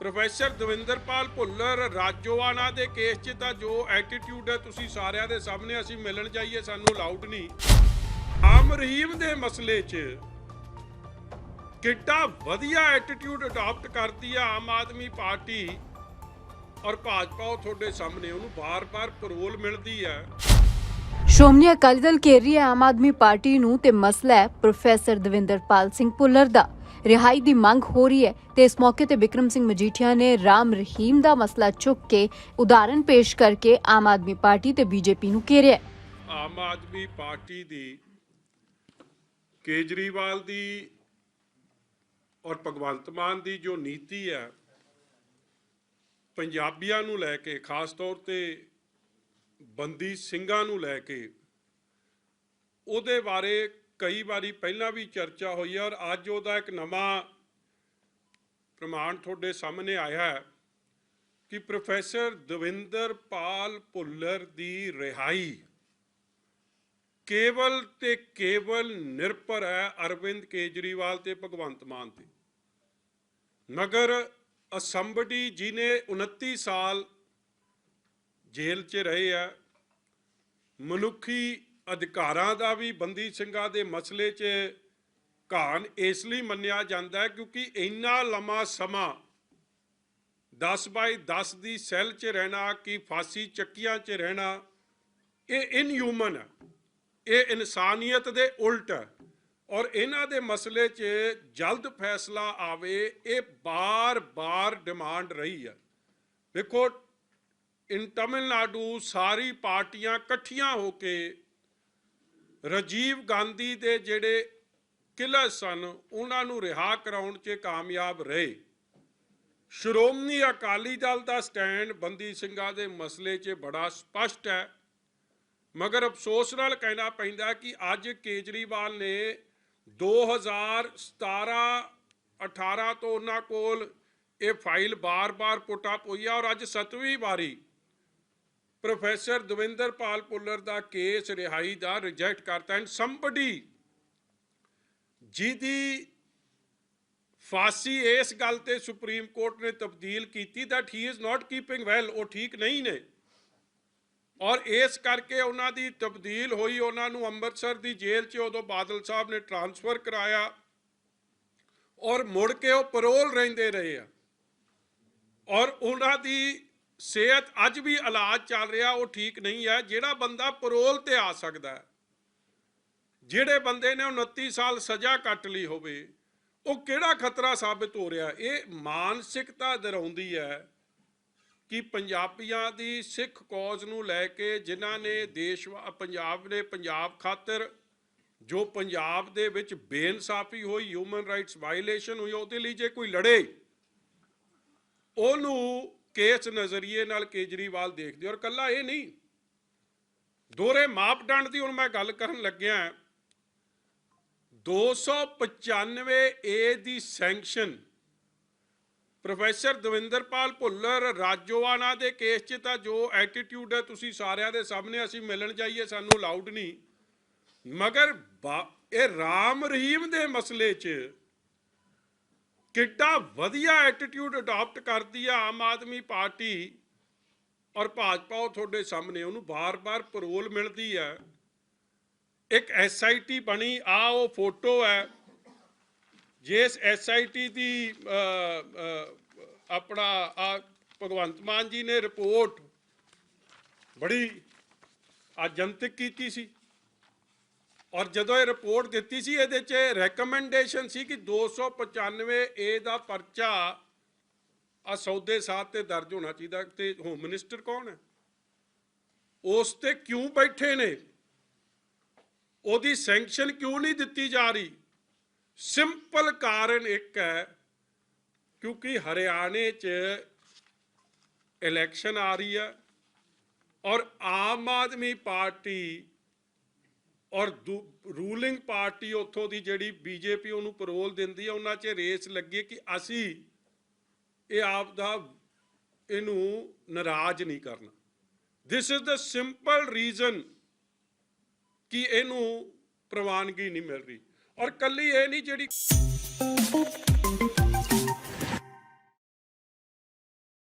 Professor Davinderpal Bhullar, Rajoana ਦੇ case 'ਚ ਤਾਂ ਜੋ ਐਟੀਟਿਊਡ ਹੈ, ਤੁਸੀਂ ਸਾਰਿਆਂ ਦੇ ਸਾਹਮਣੇ ਅਸੀਂ ਮਿਲਣ ਜਾਈਏ, ਸਾਨੂੰ ਅਲਾਉਡ ਨਹੀਂ। ਆਮ ਰਹੀਮ ਦੇ ਮਸਲੇ 'ਚ ਕਿੱਡਾ ਵਧੀਆ ਐਟੀਟਿਊਡ ਅਡਾਪਟ ਕਰਦੀ ਆ ਆਮ ਆਦਮੀ ਪਾਰਟੀ ਔਰ ਭਾਜਪਾ ਉਹ ਤੁਹਾਡੇ ਸਾਹਮਣੇ, ਉਹਨੂੰ ਬਾਰ-ਬਾਰ ਪਰੋਲ ਮਿਲਦੀ ਹੈ। ਸ਼੍ਰੋਮਣੀ ਅਕਾਲੀ ਦਲ ਘੇਰ ਰਹੀ ਹੈ ਆਮ ਆਦਮੀ ਪਾਰਟੀ ਨੂੰ ਤੇ ਮਸਲਾ ਹੈ ਪ੍ਰੋਫੈਸਰ ਦਵਿੰਦਰਪਾਲ ਸਿੰਘ ਭੁੱਲਰ ਦਾ। ਰਿਹਾਈ ਦੀ ਮੰਗ ਹੋ ਰਹੀ ਹੈ ਤੇ ਇਸ ਮੌਕੇ ਤੇ ਵਿਕਰਮ ਸਿੰਘ ਮਜੀਠੀਆ ਨੇ ਰਾਮ ਰਹੀਮ ਦਾ ਮਸਲਾ ਚੁੱਕ ਕੇ ਉਦਾਹਰਣ ਪੇਸ਼ ਕਰਕੇ ਆਮ ਆਦਮੀ ਪਾਰਟੀ ਤੇ ਬੀਜੇਪੀ ਨੂੰ ਘੇਰਿਆ ਆਮ ਆਦਮੀ ਪਾਰਟੀ ਦੀ ਕੇਜਰੀਵਾਲ ਦੀ ਔਰ ਭਗਵੰਤ ਮਾਨ ਦੀ ਜੋ ਨੀਤੀ ਹੈ, ਪੰਜਾਬੀਆਂ ਨੂੰ ਲੈ ਕੇ, ਖਾਸ ਤੌਰ ਤੇ ਬੰਦੀ ਸਿੰਘਾਂ ਨੂੰ ਲੈ ਕੇ, ਉਹਦੇ ਬਾਰੇ ਕਈ ਵਾਰੀ ਪਹਿਲਾਂ ਵੀ ਚਰਚਾ ਹੋਈ ਹੈ ਔਰ ਅੱਜ ਉਹਦਾ ਇੱਕ ਨਵਾਂ ਪ੍ਰਮਾਣ ਤੁਹਾਡੇ ਸਾਹਮਣੇ ਆਇਆ ਹੈ ਕਿ ਪ੍ਰੋਫੈਸਰ ਦਵਿੰਦਰ ਪਾਲ ਭੁੱਲਰ ਦੀ ਰਿਹਾਈ ਕੇਵਲ ਤੇ ਕੇਵਲ ਨਿਰਭਰ ਹੈ ਅਰਵਿੰਦ ਕੇਜਰੀਵਾਲ ਤੇ ਭਗਵੰਤ ਮਾਨ ਤੇ। ਮਗਰ ਅਸੰਬਡੀ ਜਿਨੇ 29 ਸਾਲ ਜੇਲ੍ਹ 'ਚ ਰਹੇ ਆ, ਮਨੁੱਖੀ ਅਧਿਕਾਰਾਂ ਦਾ ਵੀ ਬੰਦੀ ਸਿੰਘਾਂ ਦੇ ਮਸਲੇ 'ਚ ਘਾਣ ਇਸ ਲਈ ਮੰਨਿਆ ਜਾਂਦਾ ਹੈ ਕਿਉਂਕਿ ਇੰਨਾ ਲੰਮਾ ਸਮਾਂ 10 ਬਾਈ 10 ਦੀ ਸੈੱਲ 'ਚ ਰਹਿਣਾ ਕਿ ਫਾਂਸੀ ਚੱਕੀਆਂ 'ਚ ਰਹਿਣਾ, ਇਹ ਇਨਹਿਊਮਨ ਹੈ। ਇਹ ਇਨਸਾਨੀਅਤ ਦੇ ਉਲਟ ਹੈ। ਔਰ ਇਹਨਾਂ ਦੇ ਮਸਲੇ 'ਚ ਜਲਦ ਫੈਸਲਾ ਆਵੇ, ਇਹ ਬਾਰ-ਬਾਰ ਡਿਮਾਂਡ ਰਹੀ ਹੈ। ਵੇਖੋ ਇਨ ਤਮਿਲਨਾਡੂ ਸਾਰੀ ਪਾਰਟੀਆਂ ਇਕੱਠੀਆਂ ਹੋ ਕੇ ਰਾਜੀਵ ਗਾਂਧੀ ਦੇ ਜਿਹੜੇ ਕਿਲਰ ਸਨ, ਉਹਨਾਂ ਨੂੰ ਰਿਹਾ ਕਰਾਉਣ 'ਚ ਕਾਮਯਾਬ ਰਹੇ। ਸ਼੍ਰੋਮਣੀ ਅਕਾਲੀ ਦਲ ਦਾ ਸਟੈਂਡ ਬੰਦੀ ਸਿੰਘਾਂ ਦੇ ਮਸਲੇ 'ਚ ਬੜਾ ਸਪਸ਼ਟ ਹੈ। ਮਗਰ ਅਫਸੋਸ ਨਾਲ ਕਹਿਣਾ ਪੈਂਦਾ ਕਿ ਅੱਜ ਕੇਜਰੀਵਾਲ ਨੇ 2017 18 ਤੋਂ ਉਹਨਾਂ ਕੋਲ ਇਹ ਫਾਈਲ ਬਾਰ-ਬਾਰ ਪੁੱਟ ਅਪ ਹੋਈ ਹੈ ਔਰ ਅੱਜ ਸੱਤਵੀਂ ਵਾਰੀ ਪ੍ਰੋਫੈਸਰ ਦਵਿੰਦਰ ਪਾਲ ਭੁੱਲਰ ਦਾ ਕੇਸ ਰਿਹਾਈ ਦਾ ਰਿਜੈਕਟ ਕਰਤਾ ਐਂਡ ਸਮਬਡੀ ਜਿਹਦੀ ਫਾਂਸੀ ਇਸ ਗੱਲ ਤੇ ਸੁਪਰੀਮ ਕੋਰਟ ਨੇ ਤਬਦੀਲ ਕੀਤੀ that he is not keeping well ਉਹ ਠੀਕ ਨਹੀਂ ਨੇ। ਔਰ ਇਸ ਕਰਕੇ ਉਹਨਾਂ ਦੀ ਤਬਦੀਲ ਹੋਈ, ਉਹਨਾਂ ਨੂੰ ਅੰਮ੍ਰਿਤਸਰ ਦੀ ਜੇਲ੍ਹ 'ਚ ਉਦੋਂ ਬਾਦਲ ਸਾਹਿਬ ਨੇ ਟਰਾਂਸਫਰ ਕਰਾਇਆ ਔਰ ਮੁੜ ਕੇ ਉਹ ਪਰੋਲ ਰਹਿੰਦੇ ਰਹੇ ਆ। ਔਰ ਉਹਨਾਂ ਦੀ ਸਿਹਤ ਅੱਜ ਵੀ ਇਲਾਜ ਚੱਲ ਰਿਹਾ, ਉਹ ਠੀਕ ਨਹੀਂ ਹੈ। ਜਿਹੜਾ ਬੰਦਾ ਪਰੋਲ ਤੇ ਆ ਸਕਦਾ ਹੈ, ਜਿਹੜੇ ਬੰਦੇ ਨੇ 29 ਸਾਲ ਸਜ਼ਾ ਕੱਟ ਲਈ ਹੋਵੇ, ਉਹ ਕਿਹੜਾ ਖਤਰਾ ਸਾਬਿਤ ਹੋ ਰਿਹਾ? ਇਹ ਮਾਨਸਿਕਤਾ ਦਰਾਉਂਦੀ ਹੈ ਕਿ ਪੰਜਾਬੀਆਂ ਦੀ ਸਿੱਖ ਕੌਜ਼ ਨੂੰ ਲੈ ਕੇ ਜਿਨ੍ਹਾਂ ਨੇ ਦੇਸ਼ ਪੰਜਾਬ ਨੇ ਪੰਜਾਬ ਖਾਤਰ ਜੋ ਪੰਜਾਬ ਦੇ ਵਿੱਚ ਬੇਇਨਸਾਫੀ ਹੋਈ ਹਿਊਮਨ ਰਾਈਟਸ ਵਾਇਲੇਸ਼ਨ ਹੋਈ, ਉਹਦੇ ਲਈ ਜੇ ਕੋਈ ਲੜੇ, ਉਹਨੂੰ ਕੇਸ ਨਜ਼ਰੀਏ ਨਾਲ ਕੇਜਰੀਵਾਲ ਦੇਖਦੇ ਔਰ ਕੱਲਾ ਇਹ ਨਹੀਂ। ਦੋਰੇ ਮਾਪਦੰਡ ਦੀ ਹੁਣ ਮੈਂ ਗੱਲ ਕਰਨ ਲੱਗਿਆ 295 ਏ ਦੀ ਸੈਂਕਸ਼ਨ ਪ੍ਰੋਫੈਸਰ ਦਵਿੰਦਰਪਾਲ ਭੁੱਲਰ ਰਾਜੋਆਣਾ ਦੇ ਕੇਸ 'ਚ ਤਾਂ ਜੋ ਐਟੀਟਿਊਡ ਹੈ ਤੁਸੀਂ ਸਾਰਿਆਂ ਦੇ ਸਾਹਮਣੇ ਅਸੀਂ ਮਿਲਣ ਜਾਈਏ, ਸਾਨੂੰ ਅਲਾਉਡ ਨਹੀਂ। ਮਗਰ ਬਾ- ਇਹ ਰਾਮ ਰਹੀਮ ਦੇ ਮਸਲੇ 'ਚ ਕਿੱਡਾ ਵਧੀਆ ਐਟੀਟਿਊਡ ਅਡਾਪਟ ਕਰਦੀ ਆ ਆਮ ਆਦਮੀ ਪਾਰਟੀ ਔਰ ਭਾਜਪਾ ਉਹ ਤੁਹਾਡੇ ਸਾਹਮਣੇ ਉਹਨੂੰ ਬਾਰ-ਬਾਰ ਪਰੋਲ ਮਿਲਦੀ ਹੈ ਇੱਕ ਐਸਆਈਟੀ ਬਣੀ ਆ ਉਹ ਫੋਟੋ ਹੈ ਜਿਸ ਐਸਆਈਟੀ ਦੀ ਅ, ਅ, ਆਪਣਾ ਆ ਭਗਵੰਤ ਮਾਨ ਜੀ ਨੇ ਰਿਪੋਰਟ ਬੜੀ ਅਜੰਤਕ ਕੀਤੀ ਸੀ। ਔਰ ਜਦੋਂ ਇਹ ਰਿਪੋਰਟ ਦਿੱਤੀ ਸੀ, ਇਹਦੇ 'ਚ ਰეკਮੈਂਡੇਸ਼ਨ ਸੀ ਕਿ 295 ਏ ਦਾ ਪਰਚਾ ਆ ਸੌਦੇ ਸਾਥ ਤੇ ਦਰਜ ਹੋਣਾ ਚਾਹੀਦਾ। ਤੇ ਹੋਮ ਮਿਨਿਸਟਰ ਕੌਣ ਹੈ? ਉਸ ਤੇ ਕਿਉਂ ਬੈਠੇ ਨੇ? ਉਹਦੀ ਸੈਂਕਸ਼ਨ ਕਿਉਂ ਨਹੀਂ ਦਿੱਤੀ ਜਾ ਰਹੀ? ਸਿੰਪਲ ਕਾਰਨ ਇੱਕ ਹੈ, ਕਿਉਂਕਿ ਹਰਿਆਣੇ 'ਚ ਇਲੈਕਸ਼ਨ ਆ ਰਹੀ ਹੈ ਔਰ ਆਮ ਆਦਮੀ ਪਾਰਟੀ ਔਰ ਰੂਲਿੰਗ ਪਾਰਟੀ ਉੱਥੋਂ ਦੀ ਜਿਹੜੀ ਬੀਜੇਪੀ ਉਹਨੂੰ ਪਰੋਲ ਦਿੰਦੀ ਹੈ ਉਹਨਾਂ 'ਚ ਰੇਸ ਲੱਗੀ ਕਿ ਅਸੀਂ ਇਹ ਆਪ ਦਾ ਇਹਨੂੰ ਨਾਰਾਜ਼ ਨਹੀਂ ਕਰਨਾ। This is the simple reason ਕਿ ਇਹਨੂੰ ਪ੍ਰਵਾਨਗੀ ਨਹੀਂ ਮਿਲ ਰਹੀ। ਔਰ ਕੱਲੀ ਇਹ ਨਹੀਂ ਜਿਹੜੀ